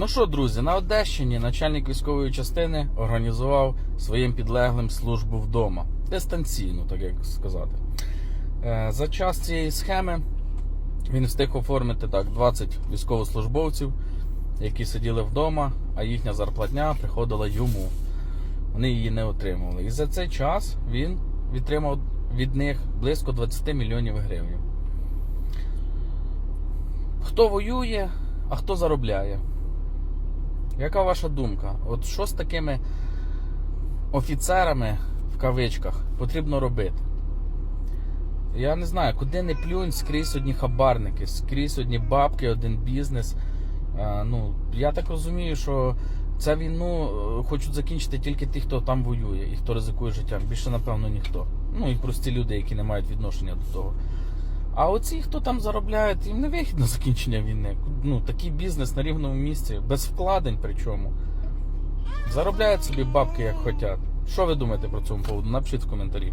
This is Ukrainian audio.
Ну що, друзі, на Одещині начальник військової частини організував своїм підлеглим службу вдома. Дистанційно, так як сказати. Е, За час цієї схеми він встиг оформити так 20 військовослужбовців, які сиділи вдома, а їхня зарплатня приходила йому. Вони її не отримували. І за цей час він відтримав від них близько 20 мільйонів гривень. Хто воює, а хто заробляє? Яка ваша думка? От що з такими офіцерами в кавичках потрібно робити? Я не знаю, куди не плюнь, скрізь одні хабарники, скрізь одні бабки, один бізнес. А, ну, я так розумію, що цю війну е, хочуть закінчити тільки ті, хто там воює і хто ризикує життям. Більше, напевно, ніхто. Ну і прості люди, які не мають відношення до того. А оці, хто там заробляють, їм не вихід на закінчення війни. Ну, такий бізнес на рівному місці, без вкладень причому. Заробляють собі бабки як хочуть. Що ви думаєте про цьому поводу? Напишіть в коментарі.